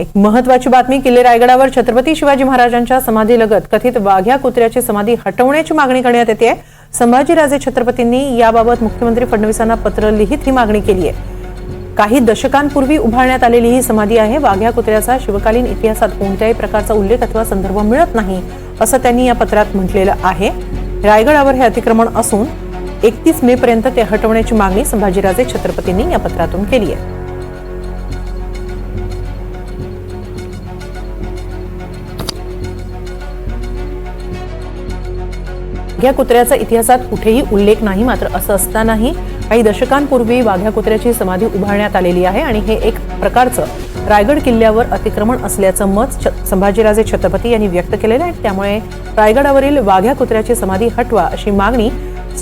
एक महत्वाची बातमी किल्ले रायगडावर छत्रपती शिवाजी महाराजांच्या समाधीलगत कथित वाघ्या कुत्र्याची समाधी हटवण्याची मागणी करण्यात येते संभाजीराजे छत्रपतींनी याबाबत मुख्यमंत्री फडणवीसांना पत्र लिहित ही मागणी केली आहे. काही दशकांपूर्वी उभारण्यात आलेली ही समाधी आहे. वाघ्या कुत्र्याचा शिवकालीन इतिहासात कोणत्याही प्रकारचा उल्लेख अथवा संदर्भ मिळत नाही असं त्यांनी या पत्रात म्हटलेलं आहे. रायगडावर हे अतिक्रमण असून एकतीस मे पर्यंत ते हटवण्याची मागणी संभाजीराजे छत्रपतींनी या पत्रातून केली आहे. वाघ्या कुत्र्याचा इतिहासात कुठेही उल्लेख नाही मात्र असं असतानाही काही दशकांपूर्वी वाघ्या कुत्र्याची समाधी उभारण्यात आलेली आहे आणि हे एक प्रकारचं रायगड किल्ल्यावर अतिक्रमण असल्याचं मत छ- संभाजीराजे छत्रपती यांनी व्यक्त केलेलं आहे. त्यामुळे रायगडावरील वाघ्या कुत्र्याची समाधी हटवा अशी मागणी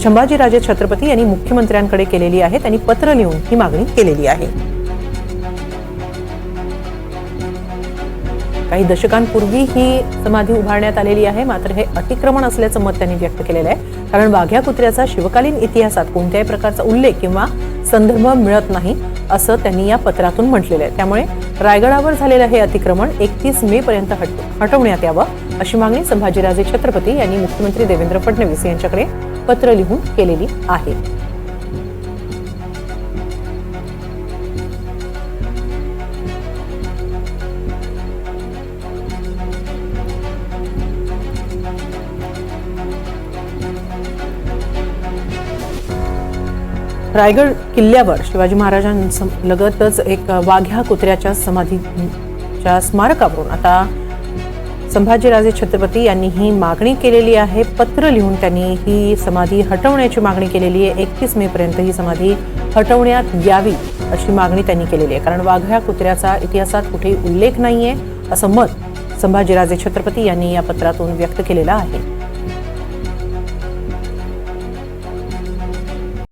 संभाजीराजे छत्रपती यांनी मुख्यमंत्र्यांकडे केलेली आहे. त्यांनी पत्र लिहून ही मागणी केलेली आहे. काही दशकांपूर्वी ही समाधी उभारण्यात आलेली आहे मात्र हे अतिक्रमण असल्याचं मत त्यांनी व्यक्त केलेलं आहे. कारण वाघ्या कुत्र्याचा शिवकालीन इतिहासात कोणत्याही प्रकारचा उल्लेख किंवा संदर्भ मिळत नाही असं त्यांनी या पत्रातून म्हटलेलं आहे. त्यामुळे रायगडावर झालेलं हे अतिक्रमण एकतीस मे पर्यंत हट हटवण्यात यावं अशी मागणी संभाजीराजे छत्रपती यांनी मुख्यमंत्री देवेंद्र फडणवीस यांच्याकडे पत्र लिहून केलेली आहे. रायगड किल्ल्यावर शिवाजी महाराजांलगतच एक वाघ्या कुत्र्याच्या समाधीच्या स्मारकावरून. आता संभाजीराजे छत्रपती यांनी ही मागणी केलेली आहे. पत्र लिहून त्यांनी ही समाधी हटवण्याची मागणी केलेली आहे. एकतीस मे पर्यंत ही समाधी हटवण्यात यावी अशी मागणी त्यांनी केलेली आहे. कारण वाघ्या कुत्र्याचा इतिहासात कुठेही उल्लेख नाही आहे असं मत संभाजीराजे छत्रपती यांनी या पत्रातून व्यक्त केलेलं आहे.